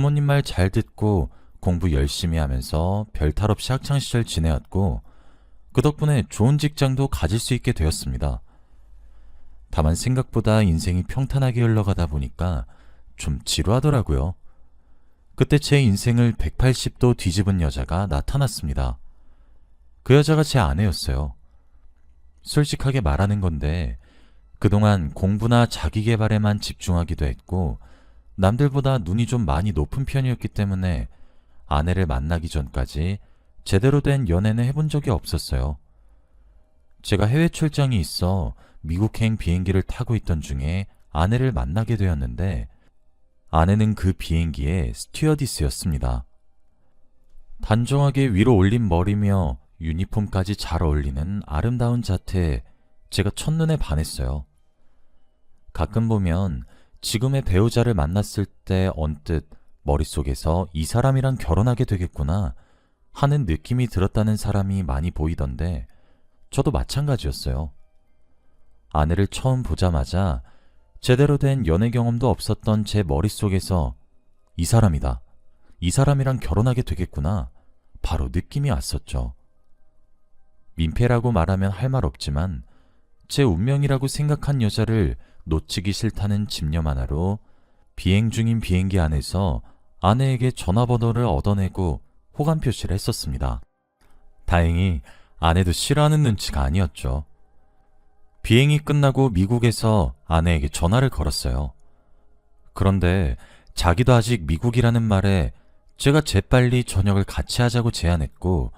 부모님 말 잘 듣고 공부 열심히 하면서 별 탈 없이 학창시절 지내왔고 그 덕분에 좋은 직장도 가질 수 있게 되었습니다. 다만 생각보다 인생이 평탄하게 흘러가다 보니까 좀 지루하더라고요. 그때 제 인생을 180도 뒤집은 여자가 나타났습니다. 그 여자가 제 아내였어요. 솔직하게 말하는 건데 그동안 공부나 자기 개발에만 집중하기도 했고 남들보다 눈이 좀 많이 높은 편이었기 때문에 아내를 만나기 전까지 제대로 된 연애는 해본 적이 없었어요. 제가 해외 출장이 있어 미국행 비행기를 타고 있던 중에 아내를 만나게 되었는데 아내는 그 비행기의 스튜어디스였습니다. 단정하게 위로 올린 머리며 유니폼까지 잘 어울리는 아름다운 자태에 제가 첫눈에 반했어요. 가끔 보면 지금의 배우자를 만났을 때 언뜻 머릿속에서 이 사람이랑 결혼하게 되겠구나 하는 느낌이 들었다는 사람이 많이 보이던데 저도 마찬가지였어요. 아내를 처음 보자마자 제대로 된 연애 경험도 없었던 제 머릿속에서 이 사람이다. 이 사람이랑 결혼하게 되겠구나. 바로 느낌이 왔었죠. 민폐라고 말하면 할 말 없지만 제 운명이라고 생각한 여자를 놓치기 싫다는 집념 하나로 비행 중인 비행기 안에서 아내에게 전화번호를 얻어내고 호감 표시를 했었습니다. 다행히 아내도 싫어하는 눈치가 아니었죠. 비행이 끝나고 미국에서 아내에게 전화를 걸었어요. 그런데 자기도 아직 미국이라는 말에 제가 재빨리 저녁을 같이 하자고 제안했고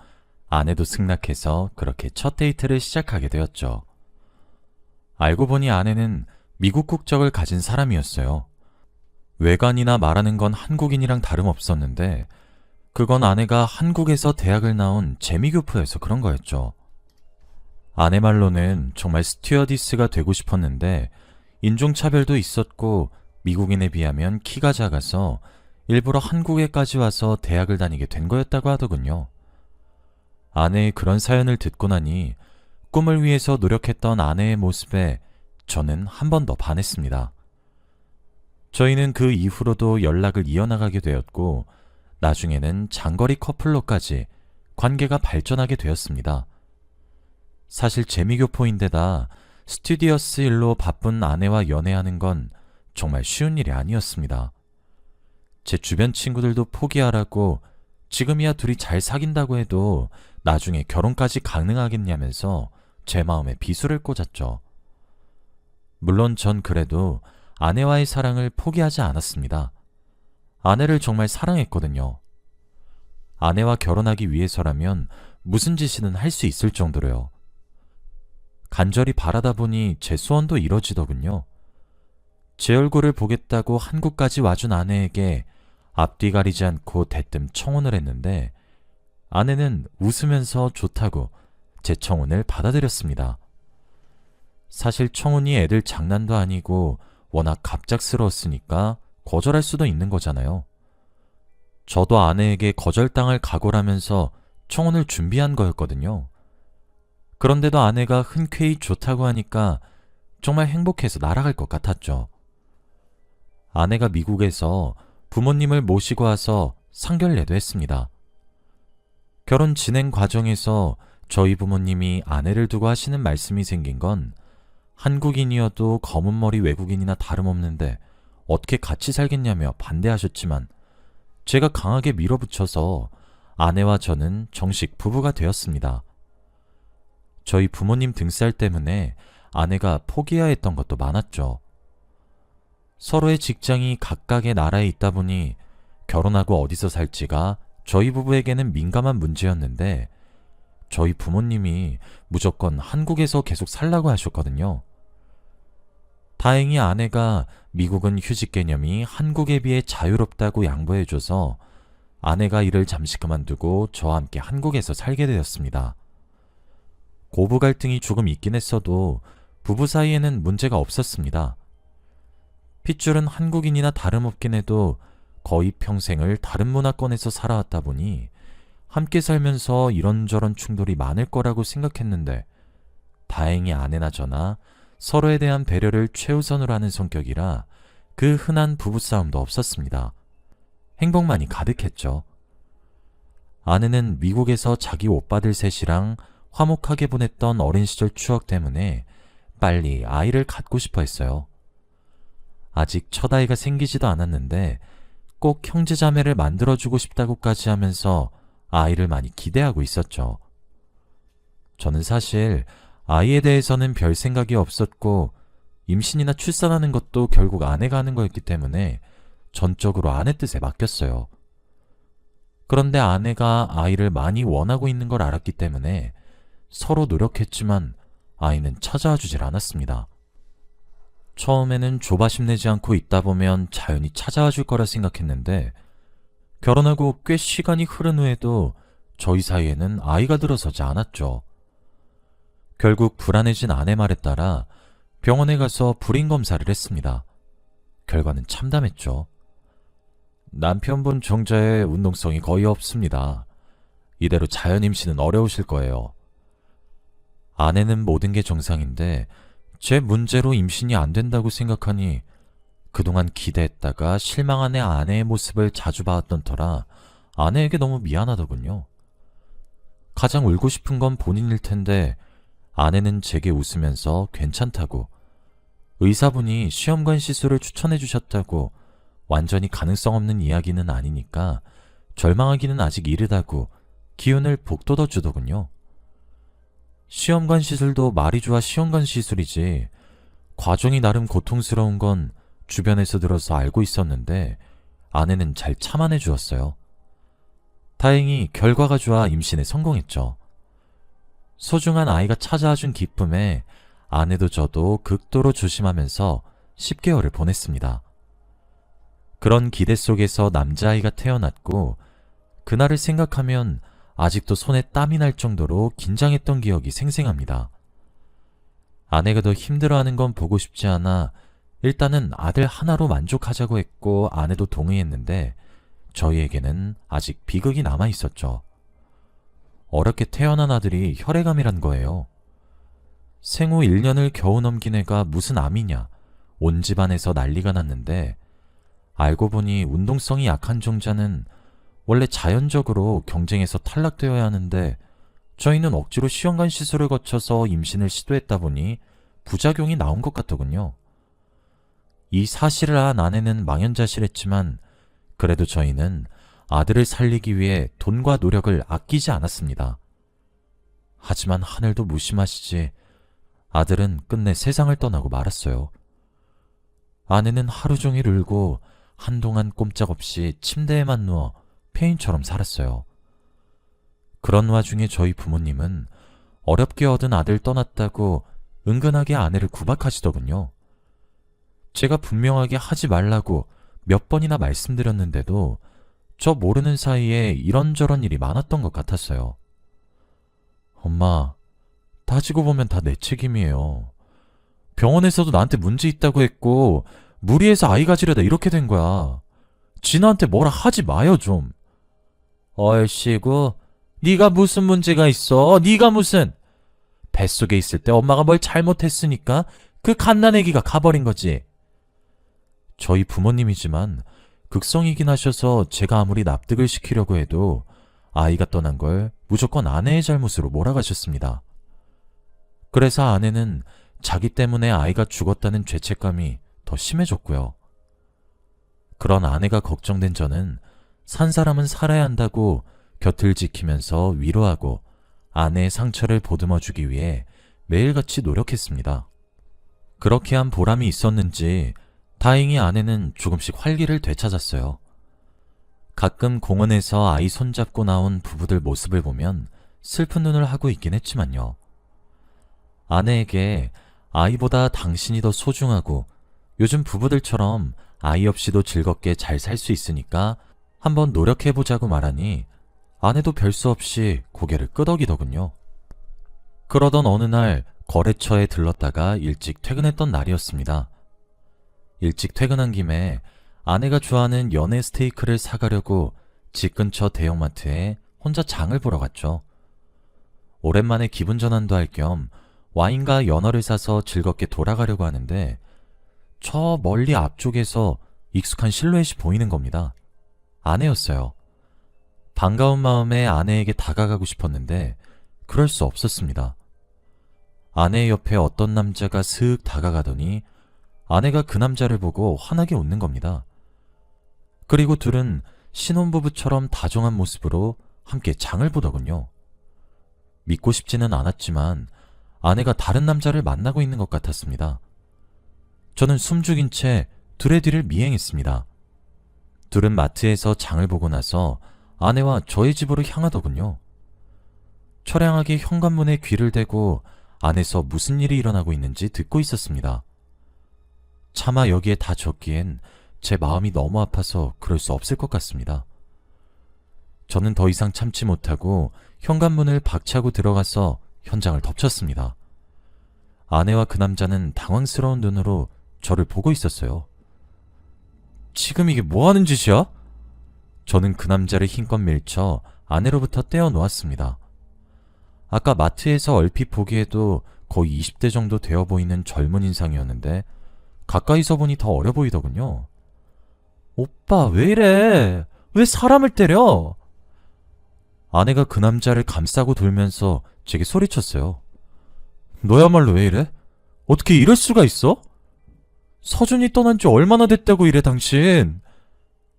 아내도 승낙해서 그렇게 첫 데이트를 시작하게 되었죠. 알고 보니 아내는 미국 국적을 가진 사람이었어요. 외관이나 말하는 건 한국인이랑 다름없었는데 그건 아내가 한국에서 대학을 나온 재미교포여서 그런 거였죠. 아내 말로는 정말 스튜어디스가 되고 싶었는데 인종차별도 있었고 미국인에 비하면 키가 작아서 일부러 한국에까지 와서 대학을 다니게 된 거였다고 하더군요. 아내의 그런 사연을 듣고 나니 꿈을 위해서 노력했던 아내의 모습에 저는 한 번 더 반했습니다. 저희는 그 이후로도 연락을 이어나가게 되었고 나중에는 장거리 커플로까지 관계가 발전하게 되었습니다. 사실 재미교포인데다 스튜디어스 일로 바쁜 아내와 연애하는 건 정말 쉬운 일이 아니었습니다. 제 주변 친구들도 포기하라고 지금이야 둘이 잘 사귄다고 해도 나중에 결혼까지 가능하겠냐면서 제 마음에 비수를 꽂았죠. 물론 전 그래도 아내와의 사랑을 포기하지 않았습니다. 아내를 정말 사랑했거든요. 아내와 결혼하기 위해서라면 무슨 짓이든 할 수 있을 정도로요. 간절히 바라다 보니 제 소원도 이뤄지더군요. 제 얼굴을 보겠다고 한국까지 와준 아내에게 앞뒤 가리지 않고 대뜸 청혼을 했는데 아내는 웃으면서 좋다고 제 청혼을 받아들였습니다. 사실 청혼이 애들 장난도 아니고 워낙 갑작스러웠으니까 거절할 수도 있는 거잖아요. 저도 아내에게 거절당할 각오라면서 청혼을 준비한 거였거든요. 그런데도 아내가 흔쾌히 좋다고 하니까 정말 행복해서 날아갈 것 같았죠. 아내가 미국에서 부모님을 모시고 와서 상견례도 했습니다. 결혼 진행 과정에서 저희 부모님이 아내를 두고 하시는 말씀이 생긴 건 한국인이어도 검은 머리 외국인이나 다름없는데 어떻게 같이 살겠냐며 반대하셨지만 제가 강하게 밀어붙여서 아내와 저는 정식 부부가 되었습니다. 저희 부모님 등살 때문에 아내가 포기해야 했던 것도 많았죠. 서로의 직장이 각각의 나라에 있다 보니 결혼하고 어디서 살지가 저희 부부에게는 민감한 문제였는데 저희 부모님이 무조건 한국에서 계속 살라고 하셨거든요. 다행히 아내가 미국은 휴직 개념이 한국에 비해 자유롭다고 양보해줘서 아내가 일을 잠시 그만두고 저와 함께 한국에서 살게 되었습니다. 고부 갈등이 조금 있긴 했어도 부부 사이에는 문제가 없었습니다. 핏줄은 한국인이나 다름없긴 해도 거의 평생을 다른 문화권에서 살아왔다 보니 함께 살면서 이런저런 충돌이 많을 거라고 생각했는데 다행히 아내나 저나 서로에 대한 배려를 최우선으로 하는 성격이라 그 흔한 부부싸움도 없었습니다. 행복만이 가득했죠. 아내는 미국에서 자기 오빠들 셋이랑 화목하게 보냈던 어린 시절 추억 때문에 빨리 아이를 갖고 싶어 했어요. 아직 첫 아이가 생기지도 않았는데 꼭 형제자매를 만들어주고 싶다고까지 하면서 아이를 많이 기대하고 있었죠. 저는 사실 아이에 대해서는 별 생각이 없었고 임신이나 출산하는 것도 결국 아내가 하는 거였기 때문에 전적으로 아내 뜻에 맡겼어요. 그런데 아내가 아이를 많이 원하고 있는 걸 알았기 때문에 서로 노력했지만 아이는 찾아와 주질 않았습니다. 처음에는 조바심 내지 않고 있다 보면 자연히 찾아와 줄 거라 생각했는데 결혼하고 꽤 시간이 흐른 후에도 저희 사이에는 아이가 들어서지 않았죠. 결국 불안해진 아내 말에 따라 병원에 가서 불임 검사를 했습니다. 결과는 참담했죠. 남편분 정자의 운동성이 거의 없습니다. 이대로 자연 임신은 어려우실 거예요. 아내는 모든 게 정상인데 제 문제로 임신이 안 된다고 생각하니 그동안 기대했다가 실망한 애 아내의 모습을 자주 봐왔던 터라 아내에게 너무 미안하더군요. 가장 울고 싶은 건 본인일 텐데 아내는 제게 웃으면서 괜찮다고 의사분이 시험관 시술을 추천해 주셨다고 완전히 가능성 없는 이야기는 아니니까 절망하기는 아직 이르다고 기운을 북돋워 주더군요. 시험관 시술도 말이 좋아 시험관 시술이지 과정이 나름 고통스러운 건 주변에서 들어서 알고 있었는데 아내는 잘 참아내 주었어요. 다행히 결과가 좋아 임신에 성공했죠. 소중한 아이가 찾아와 준 기쁨에 아내도 저도 극도로 조심하면서 10개월을 보냈습니다. 그런 기대 속에서 남자아이가 태어났고 그날을 생각하면 아직도 손에 땀이 날 정도로 긴장했던 기억이 생생합니다. 아내가 더 힘들어하는 건 보고 싶지 않아 일단은 아들 하나로 만족하자고 했고 아내도 동의했는데 저희에게는 아직 비극이 남아 있었죠. 어렵게 태어난 아들이 혈액암이란 거예요. 생후 1년을 겨우 넘긴 애가 무슨 암이냐. 온 집안에서 난리가 났는데 알고 보니 운동성이 약한 종자는 원래 자연적으로 경쟁에서 탈락되어야 하는데 저희는 억지로 시험관 시술을 거쳐서 임신을 시도했다 보니 부작용이 나온 것 같더군요. 이 사실을 안 아내는 망연자실했지만 그래도 저희는 아들을 살리기 위해 돈과 노력을 아끼지 않았습니다. 하지만 하늘도 무심하시지 아들은 끝내 세상을 떠나고 말았어요. 아내는 하루 종일 울고 한동안 꼼짝없이 침대에만 누워 폐인처럼 살았어요. 그런 와중에 저희 부모님은 어렵게 얻은 아들 떠났다고 은근하게 아내를 구박하시더군요. 제가 분명하게 하지 말라고 몇 번이나 말씀드렸는데도 저 모르는 사이에 이런저런 일이 많았던 것 같았어요. 엄마, 따지고 보면 다 내 책임이에요. 병원에서도 나한테 문제 있다고 했고 무리해서 아이 가지려다 이렇게 된 거야. 진아한테 뭐라 하지 마요 좀. 얼씨구, 네가 무슨 문제가 있어? 네가 무슨? 뱃속에 있을 때 엄마가 뭘 잘못했으니까 그 갓난 애기가 가버린 거지. 저희 부모님이지만 극성이긴 하셔서 제가 아무리 납득을 시키려고 해도 아이가 떠난 걸 무조건 아내의 잘못으로 몰아가셨습니다. 그래서 아내는 자기 때문에 아이가 죽었다는 죄책감이 더 심해졌고요. 그런 아내가 걱정된 저는 산 사람은 살아야 한다고 곁을 지키면서 위로하고 아내의 상처를 보듬어 주기 위해 매일같이 노력했습니다. 그렇게 한 보람이 있었는지 다행히 아내는 조금씩 활기를 되찾았어요. 가끔 공원에서 아이 손잡고 나온 부부들 모습을 보면 슬픈 눈을 하고 있긴 했지만요. 아내에게 아이보다 당신이 더 소중하고 요즘 부부들처럼 아이 없이도 즐겁게 잘 살 수 있으니까 한번 노력해보자고 말하니 아내도 별 수 없이 고개를 끄덕이더군요. 그러던 어느 날 거래처에 들렀다가 일찍 퇴근했던 날이었습니다. 일찍 퇴근한 김에 아내가 좋아하는 연애 스테이크를 사가려고 집 근처 대형마트에 혼자 장을 보러 갔죠. 오랜만에 기분 전환도 할 겸 와인과 연어를 사서 즐겁게 돌아가려고 하는데 저 멀리 앞쪽에서 익숙한 실루엣이 보이는 겁니다. 아내였어요. 반가운 마음에 아내에게 다가가고 싶었는데 그럴 수 없었습니다. 아내 옆에 어떤 남자가 슥 다가가더니 아내가 그 남자를 보고 환하게 웃는 겁니다. 그리고 둘은 신혼부부처럼 다정한 모습으로 함께 장을 보더군요. 믿고 싶지는 않았지만 아내가 다른 남자를 만나고 있는 것 같았습니다. 저는 숨죽인 채 둘의 뒤를 미행했습니다. 둘은 마트에서 장을 보고 나서 아내와 저희 집으로 향하더군요. 처량하게 현관문에 귀를 대고 안에서 무슨 일이 일어나고 있는지 듣고 있었습니다. 차마 여기에 다 적기엔 제 마음이 너무 아파서 그럴 수 없을 것 같습니다. 저는 더 이상 참지 못하고 현관문을 박차고 들어가서 현장을 덮쳤습니다. 아내와 그 남자는 당황스러운 눈으로 저를 보고 있었어요. 지금 이게 뭐 하는 짓이야? 저는 그 남자를 힘껏 밀쳐 아내로부터 떼어 놓았습니다. 아까 마트에서 얼핏 보기에도 거의 20대 정도 되어 보이는 젊은 인상이었는데 가까이서 보니 더 어려 보이더군요. 오빠, 왜 이래? 왜 사람을 때려? 아내가 그 남자를 감싸고 돌면서 제게 소리쳤어요. 너야말로 왜 이래? 어떻게 이럴 수가 있어? 서준이 떠난 지 얼마나 됐다고 이래, 당신?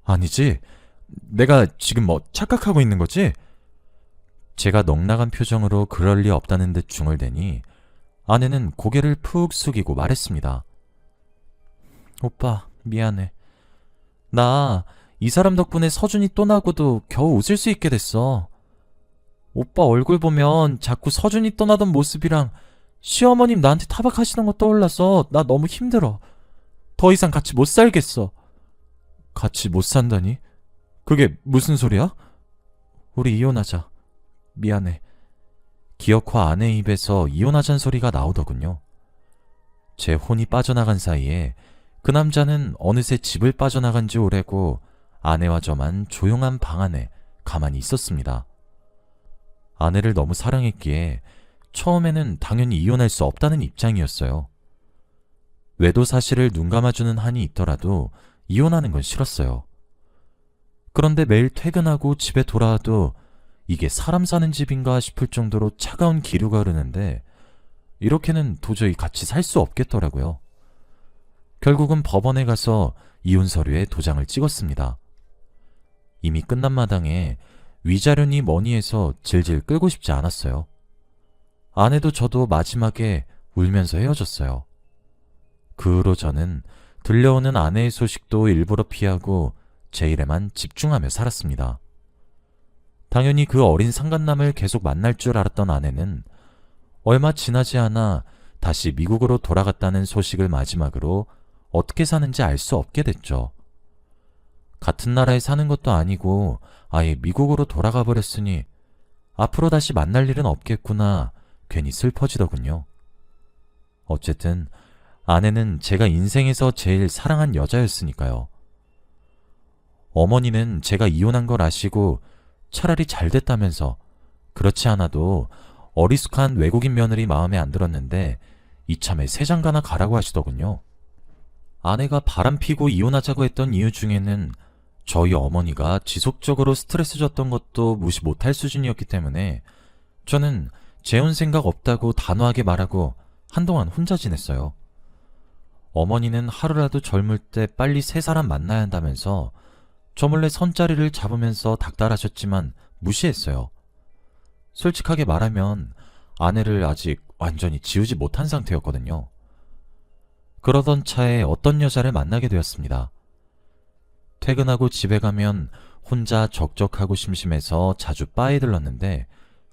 아니지. 내가 지금 뭐 착각하고 있는 거지? 제가 넉나간 표정으로 그럴 리 없다는 듯 중얼대니 아내는 고개를 푹 숙이고 말했습니다. 오빠, 미안해. 나 이 사람 덕분에 서준이 떠나고도 겨우 웃을 수 있게 됐어. 오빠 얼굴 보면 자꾸 서준이 떠나던 모습이랑 시어머님 나한테 타박하시는 거 떠올라서 나 너무 힘들어. 더 이상 같이 못 살겠어. 같이 못 산다니? 그게 무슨 소리야? 우리 이혼하자. 미안해. 기어코 아내 입에서 이혼하자는 소리가 나오더군요. 제 혼이 빠져나간 사이에 그 남자는 어느새 집을 빠져나간 지 오래고 아내와 저만 조용한 방 안에 가만히 있었습니다. 아내를 너무 사랑했기에 처음에는 당연히 이혼할 수 없다는 입장이었어요. 외도 사실을 눈 감아주는 한이 있더라도 이혼하는 건 싫었어요. 그런데 매일 퇴근하고 집에 돌아와도 이게 사람 사는 집인가 싶을 정도로 차가운 기류가 흐르는데 이렇게는 도저히 같이 살 수 없겠더라고요. 결국은 법원에 가서 이혼 서류에 도장을 찍었습니다. 이미 끝난 마당에 위자료니 뭐니 해서 질질 끌고 싶지 않았어요. 아내도 저도 마지막에 울면서 헤어졌어요. 그 후로 저는 들려오는 아내의 소식도 일부러 피하고 제 일에만 집중하며 살았습니다. 당연히 그 어린 상간남을 계속 만날 줄 알았던 아내는 얼마 지나지 않아 다시 미국으로 돌아갔다는 소식을 마지막으로 어떻게 사는지 알 수 없게 됐죠. 같은 나라에 사는 것도 아니고 아예 미국으로 돌아가 버렸으니 앞으로 다시 만날 일은 없겠구나 괜히 슬퍼지더군요. 어쨌든 아내는 제가 인생에서 제일 사랑한 여자였으니까요. 어머니는 제가 이혼한 걸 아시고 차라리 잘 됐다면서 그렇지 않아도 어리숙한 외국인 며느리 마음에 안 들었는데 이참에 새 장가나 가라고 하시더군요. 아내가 바람 피고 이혼하자고 했던 이유 중에는 저희 어머니가 지속적으로 스트레스 줬던 것도 무시 못할 수준이었기 때문에 저는 재혼 생각 없다고 단호하게 말하고 한동안 혼자 지냈어요. 어머니는 하루라도 젊을 때 빨리 새 사람 만나야 한다면서 저 몰래 선자리를 잡으면서 닥달하셨지만 무시했어요. 솔직하게 말하면 아내를 아직 완전히 지우지 못한 상태였거든요. 그러던 차에 어떤 여자를 만나게 되었습니다. 퇴근하고 집에 가면 혼자 적적하고 심심해서 자주 바에 들렀는데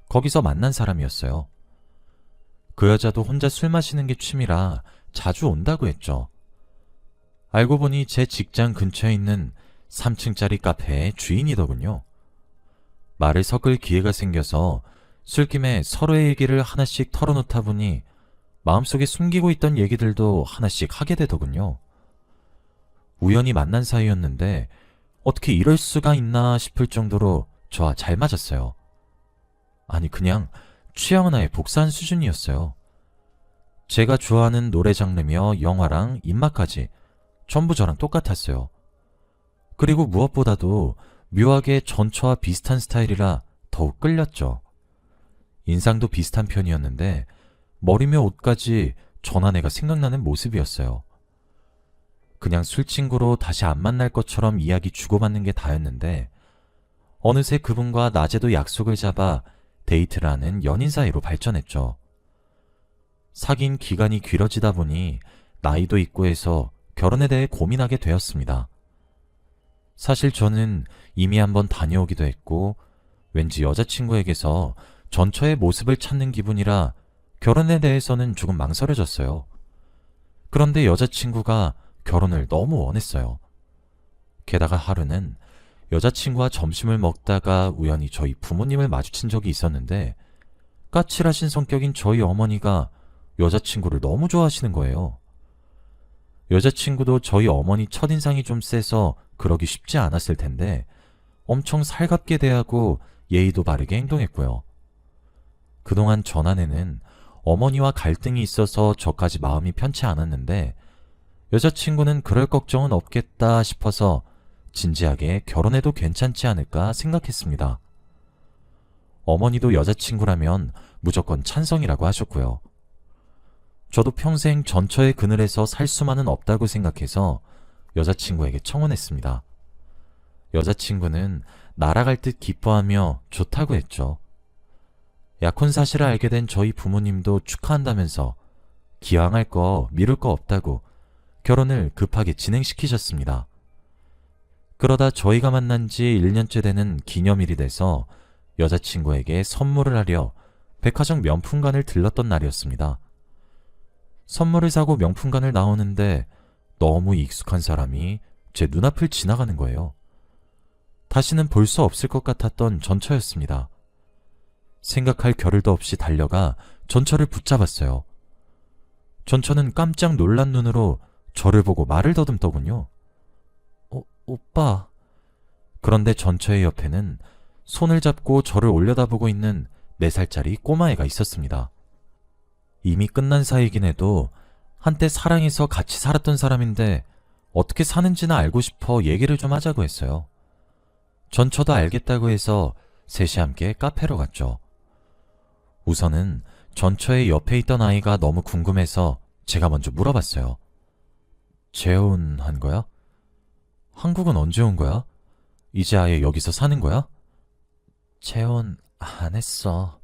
거기서 만난 사람이었어요. 그 여자도 혼자 술 마시는 게 취미라 자주 온다고 했죠. 알고 보니 제 직장 근처에 있는 3층짜리 카페의 주인이더군요. 말을 섞을 기회가 생겨서 술김에 서로의 얘기를 하나씩 털어놓다 보니 마음속에 숨기고 있던 얘기들도 하나씩 하게 되더군요. 우연히 만난 사이였는데 어떻게 이럴 수가 있나 싶을 정도로 저와 잘 맞았어요. 아니, 그냥 취향 하나에 복사한 수준이었어요. 제가 좋아하는 노래 장르며 영화랑 입맛까지 전부 저랑 똑같았어요. 그리고 무엇보다도 묘하게 전처와 비슷한 스타일이라 더욱 끌렸죠. 인상도 비슷한 편이었는데 머리며 옷까지 전한 애가 생각나는 모습이었어요. 그냥 술친구로 다시 안 만날 것처럼 이야기 주고받는 게 다였는데 어느새 그분과 낮에도 약속을 잡아 데이트를 하는 연인 사이로 발전했죠. 사귄 기간이 길어지다 보니 나이도 있고 해서 결혼에 대해 고민하게 되었습니다. 사실 저는 이미 한번 다녀오기도 했고 왠지 여자친구에게서 전처의 모습을 찾는 기분이라 결혼에 대해서는 조금 망설여졌어요. 그런데 여자친구가 결혼을 너무 원했어요. 게다가 하루는 여자친구와 점심을 먹다가 우연히 저희 부모님을 마주친 적이 있었는데 까칠하신 성격인 저희 어머니가 여자친구를 너무 좋아하시는 거예요. 여자친구도 저희 어머니 첫인상이 좀 세서 그러기 쉽지 않았을 텐데 엄청 살갑게 대하고 예의도 바르게 행동했고요. 그동안 전안에는 어머니와 갈등이 있어서 저까지 마음이 편치 않았는데 여자친구는 그럴 걱정은 없겠다 싶어서 진지하게 결혼해도 괜찮지 않을까 생각했습니다. 어머니도 여자친구라면 무조건 찬성이라고 하셨고요. 저도 평생 전처의 그늘에서 살 수만은 없다고 생각해서 여자친구에게 청혼했습니다. 여자친구는 날아갈 듯 기뻐하며 좋다고 했죠. 약혼 사실을 알게 된 저희 부모님도 축하한다면서 기왕할 거 미룰 거 없다고 결혼을 급하게 진행시키셨습니다. 그러다 저희가 만난 지 1년째 되는 기념일이 돼서 여자친구에게 선물을 하려 백화점 명품관을 들렀던 날이었습니다. 선물을 사고 명품관을 나오는데 너무 익숙한 사람이 제 눈앞을 지나가는 거예요. 다시는 볼 수 없을 것 같았던 전처였습니다. 생각할 겨를도 없이 달려가 전처를 붙잡았어요. 전처는 깜짝 놀란 눈으로 저를 보고 말을 더듬더군요. 어, 오빠. 그런데 전처의 옆에는 손을 잡고 저를 올려다보고 있는 4살짜리 꼬마애가 있었습니다. 이미 끝난 사이긴 해도 한때 사랑해서 같이 살았던 사람인데 어떻게 사는지나 알고 싶어 얘기를 좀 하자고 했어요. 전처도 알겠다고 해서 셋이 함께 카페로 갔죠. 우선은 전처의 옆에 있던 아이가 너무 궁금해서 제가 먼저 물어봤어요. 재혼한 거야? 한국은 언제 온 거야? 이제 아예 여기서 사는 거야? 재혼 안 했어.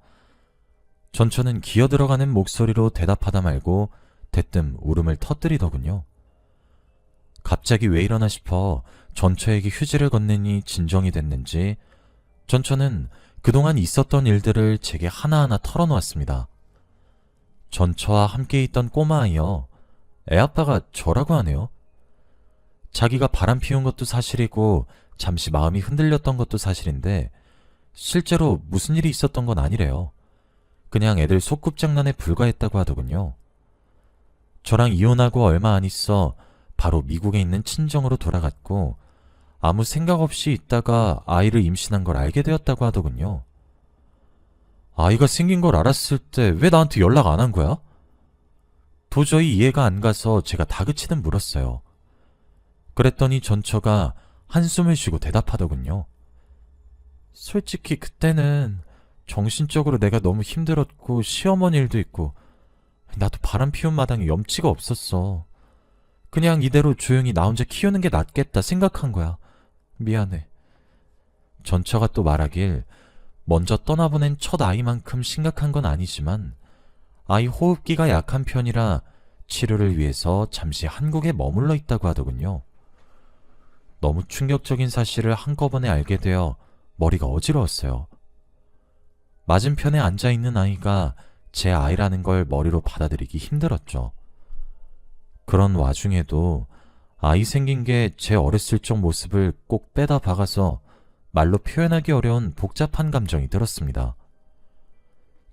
전처는 기어 들어가는 목소리로 대답하다 말고 대뜸 울음을 터뜨리더군요. 갑자기 왜 이러나 싶어 전처에게 휴지를 건네니 진정이 됐는지 전처는 그동안 있었던 일들을 제게 하나하나 털어놓았습니다. 전처와 함께 있던 꼬마아이여 애아빠가 저라고 하네요. 자기가 바람 피운 것도 사실이고 잠시 마음이 흔들렸던 것도 사실인데 실제로 무슨 일이 있었던 건 아니래요. 그냥 애들 소꿉장난에 불과했다고 하더군요. 저랑 이혼하고 얼마 안 있어 바로 미국에 있는 친정으로 돌아갔고 아무 생각 없이 있다가 아이를 임신한 걸 알게 되었다고 하더군요. 아이가 생긴 걸 알았을 때 왜 나한테 연락 안 한 거야? 도저히 이해가 안 가서 제가 다그치듯 물었어요. 그랬더니 전처가 한숨을 쉬고 대답하더군요. 솔직히 그때는 정신적으로 내가 너무 힘들었고 시어머니 일도 있고 나도 바람 피운 마당에 염치가 없었어. 그냥 이대로 조용히 나 혼자 키우는 게 낫겠다 생각한 거야. 미안해. 전처가 또 말하길 먼저 떠나보낸 첫 아이만큼 심각한 건 아니지만 아이 호흡기가 약한 편이라 치료를 위해서 잠시 한국에 머물러 있다고 하더군요. 너무 충격적인 사실을 한꺼번에 알게 되어 머리가 어지러웠어요. 맞은편에 앉아 있는 아이가 제 아이라는 걸 머리로 받아들이기 힘들었죠. 그런 와중에도 아이 생긴 게 제 어렸을 적 모습을 꼭 빼다 박아서 말로 표현하기 어려운 복잡한 감정이 들었습니다.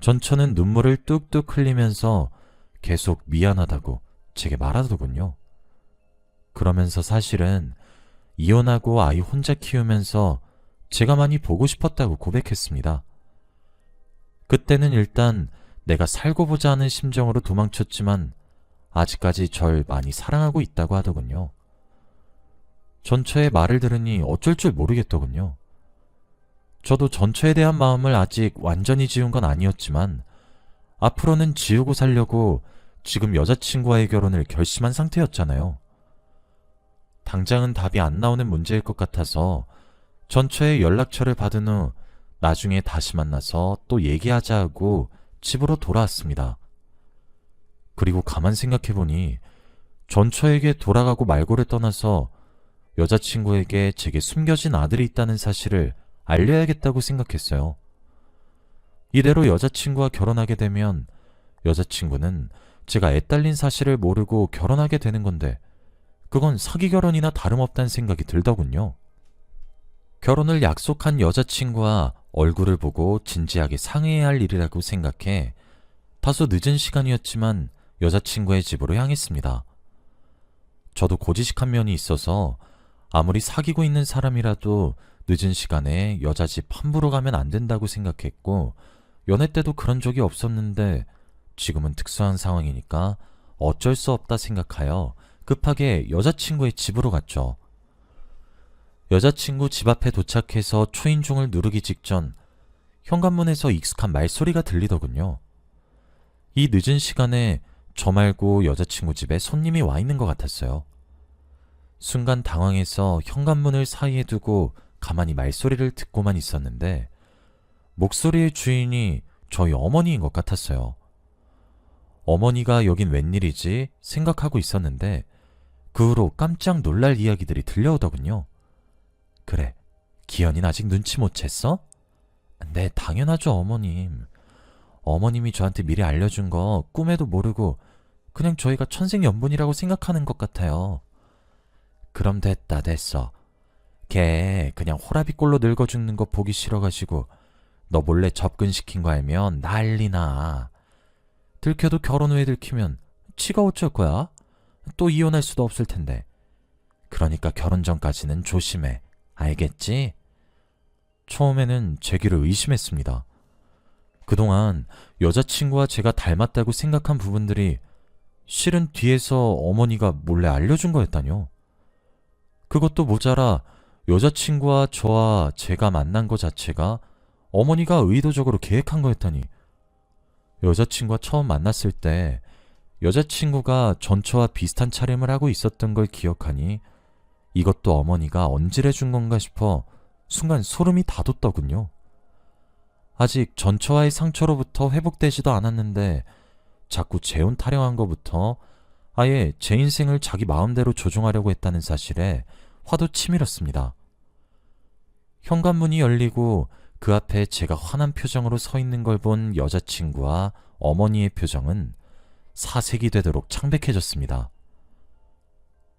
전처는 눈물을 뚝뚝 흘리면서 계속 미안하다고 제게 말하더군요. 그러면서 사실은 이혼하고 아이 혼자 키우면서 제가 많이 보고 싶었다고 고백했습니다. 그때는 일단 내가 살고 보자 하는 심정으로 도망쳤지만 아직까지 절 많이 사랑하고 있다고 하더군요. 전처의 말을 들으니 어쩔 줄 모르겠더군요. 저도 전처에 대한 마음을 아직 완전히 지운 건 아니었지만 앞으로는 지우고 살려고 지금 여자친구와의 결혼을 결심한 상태였잖아요. 당장은 답이 안 나오는 문제일 것 같아서 전처의 연락처를 받은 후 나중에 다시 만나서 또 얘기하자 하고 집으로 돌아왔습니다. 그리고 가만 생각해보니 전처에게 돌아가고 말고를 떠나서 여자친구에게 제게 숨겨진 아들이 있다는 사실을 알려야겠다고 생각했어요. 이대로 여자친구와 결혼하게 되면 여자친구는 제가 애딸린 사실을 모르고 결혼하게 되는 건데 그건 사기 결혼이나 다름없다는 생각이 들더군요. 결혼을 약속한 여자친구와 얼굴을 보고 진지하게 상의해야 할 일이라고 생각해 다소 늦은 시간이었지만 여자친구의 집으로 향했습니다. 저도 고지식한 면이 있어서 아무리 사귀고 있는 사람이라도 늦은 시간에 여자 집 함부로 가면 안 된다고 생각했고 연애 때도 그런 적이 없었는데 지금은 특수한 상황이니까 어쩔 수 없다 생각하여 급하게 여자친구의 집으로 갔죠. 여자친구 집 앞에 도착해서 초인종을 누르기 직전 현관문에서 익숙한 말소리가 들리더군요. 이 늦은 시간에 저 말고 여자친구 집에 손님이 와 있는 것 같았어요. 순간 당황해서 현관문을 사이에 두고 가만히 말소리를 듣고만 있었는데 목소리의 주인이 저희 어머니인 것 같았어요. 어머니가 여긴 웬일이지 생각하고 있었는데 그 후로 깜짝 놀랄 이야기들이 들려오더군요. 그래, 기현이는 아직 눈치 못 챘어? 네, 당연하죠, 어머님. 어머님이 저한테 미리 알려준 거 꿈에도 모르고 그냥 저희가 천생연분이라고 생각하는 것 같아요. 그럼 됐다, 됐어. 걔 그냥 호라비꼴로 늙어 죽는 거 보기 싫어가지고 너 몰래 접근시킨 거 알면 난리나. 들켜도 결혼 후에 들키면 치가 어쩔 거야? 또 이혼할 수도 없을 텐데. 그러니까 결혼 전까지는 조심해. 알겠지? 처음에는 제 귀를 의심했습니다. 그동안 여자친구와 제가 닮았다고 생각한 부분들이 실은 뒤에서 어머니가 몰래 알려준 거였다뇨. 그것도 모자라 여자친구와 저와 제가 만난 것 자체가 어머니가 의도적으로 계획한 거였다니. 여자친구와 처음 만났을 때 여자친구가 전처와 비슷한 차림을 하고 있었던 걸 기억하니 이것도 어머니가 언질해 준 건가 싶어 순간 소름이 다 돋더군요. 아직 전처와의 상처로부터 회복되지도 않았는데 자꾸 재혼 타령한 것부터 아예 제 인생을 자기 마음대로 조종하려고 했다는 사실에 화도 치밀었습니다. 현관문이 열리고 그 앞에 제가 화난 표정으로 서 있는 걸 본 여자친구와 어머니의 표정은 사색이 되도록 창백해졌습니다.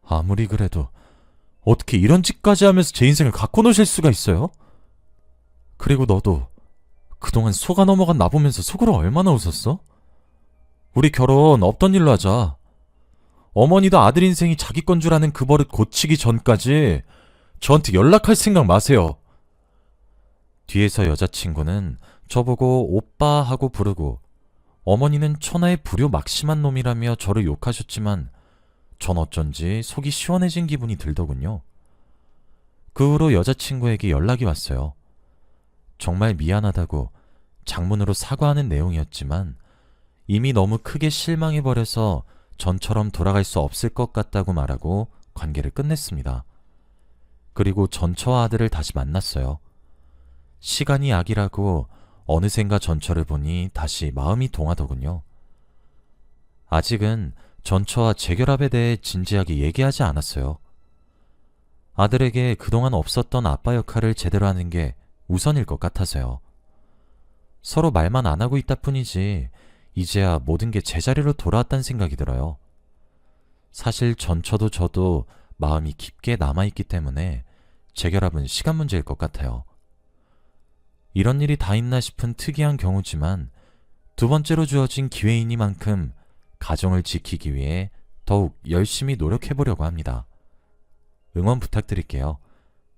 아무리 그래도 어떻게 이런 짓까지 하면서 제 인생을 갖고 노실 수가 있어요? 그리고 너도 그동안 속아 넘어간 나 보면서 속으로 얼마나 웃었어? 우리 결혼 없던 일로 하자. 어머니도 아들 인생이 자기 건 줄 아는 그 버릇 고치기 전까지 저한테 연락할 생각 마세요. 뒤에서 여자친구는 저보고 오빠 하고 부르고 어머니는 천하의 불효 막심한 놈이라며 저를 욕하셨지만 전 어쩐지 속이 시원해진 기분이 들더군요. 그 후로 여자친구에게 연락이 왔어요. 정말 미안하다고 장문으로 사과하는 내용이었지만 이미 너무 크게 실망해버려서 전처럼 돌아갈 수 없을 것 같다고 말하고 관계를 끝냈습니다. 그리고 전처와 아들을 다시 만났어요. 시간이 약이라고 어느샌가 전처를 보니 다시 마음이 동하더군요. 아직은 전처와 재결합에 대해 진지하게 얘기하지 않았어요. 아들에게 그동안 없었던 아빠 역할을 제대로 하는 게 우선일 것 같아서요. 서로 말만 안 하고 있다 뿐이지, 이제야 모든 게 제자리로 돌아왔다는 생각이 들어요. 사실 전처도 저도 마음이 깊게 남아있기 때문에 재결합은 시간 문제일 것 같아요. 이런 일이 다 있나 싶은 특이한 경우지만 두 번째로 주어진 기회이니만큼 가정을 지키기 위해 더욱 열심히 노력해보려고 합니다. 응원 부탁드릴게요.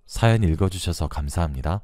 사연 읽어주셔서 감사합니다.